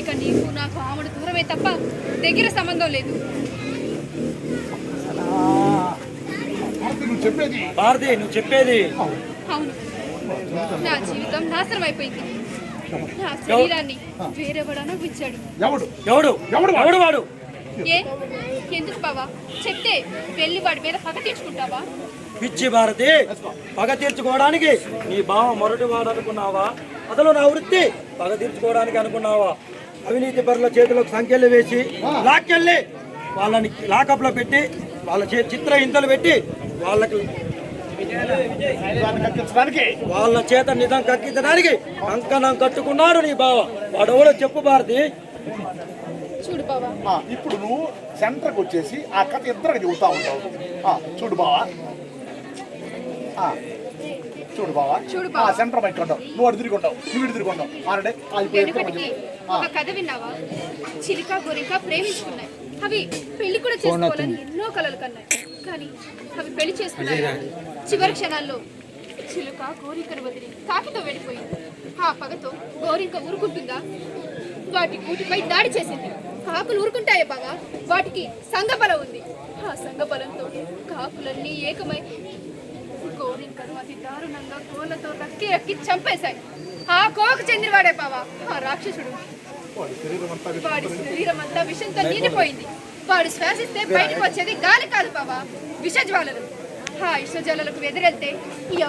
ఇక నీకు నాకు ఆమెడు దూరమే తప్ప దగ్గర సంబంధం లేదు. భారతి నువ్వు చెప్పేది. భారతి నువ్వు చెప్పేది. అవును. నా జీవితం నాశనం అయిపోయింది. నా శరీరాన్ని వేరెవడనో ఇచ్చాడు ఎవడు? ఎవడు? ఎవడు వాడు? ఎవడు వాడు? ఏ? ఎందుకు బావా? చెప్తే వెళ్ళి వాడి మీద పగ తీర్చుకుంటావా? పిచ్చి భారతి పగ తీర్చుకోవడానికి నీ బావ మొరటి వాడు అనుకున్నావా? అసలు నా వృత్తి. పగ తీర్చుకోవడానికి అనుకున్నావా? అవినీతి పరుల చేతులకు సంఖ్యలు వేసి లాక్కెళ్ళి వాళ్ళని లాకప్లో పెట్టి వాళ్ళ చే చిత్ర హింసలు పెట్టి వాళ్ళకి వాళ్ళ చేత నిజం కక్కించడానికి కంకణం కట్టుకున్నాడు నీ బావ. వాడెవడో చెప్పు భారతి. చూడు బావా. ఇప్పుడు నువ్వు సెంటర్కి వచ్చేసి ఆ కథ ఇద్దరికి చెబుతా ఉంటావు. చూడు బావా. ఆ, చూడు బావా. ఆ. సెంటర్ బయట కొంటావు నువ్వు అటు తిరిగి ఉంటావు నువ్వు ఇటు తిరిగి ఉంటావు ఆల్రెడీ వెనుకటికి ఒక కథ విన్నావా? చిలుక గోరిక ప్రేమించుకున్నాయి. అవి పెళ్ళి కూడా చేసుకోవాలని ఎన్నో కలలు కన్నాయి. కానీ అవి పెళ్ళి చేసుకున్నాయి. చివరి క్షణాల్లో చిలుక గోరింకను వదిలి కాకితో వెళ్ళిపోయింది. ఆ పగతో గోరింక ఊరుకుంటుందా? వాటి కూటిపై దాడి చేసింది. కాకులు ఊరుకుంటాయే బావా? వాటికి సంఘబలం ఉంది. ఆ సంఘబలంతో కాకులన్నీ ఏకమై అతి దారుణంగా గోళ్ళతో రక్కి రక్కి చంపేశాయి. ఆ కోకు చెందినవాడే బావా. ఆ రాక్షసుడు. వాడి శరీరం అంతా విషంతో నిండిపోయింది. వాడు శ్వాసిస్తే బయటకు వచ్చేది గాలి కాదు బావా. విషజ్వాలలు. ఆ విషజ్వాలలకు ఎదురెళ్తే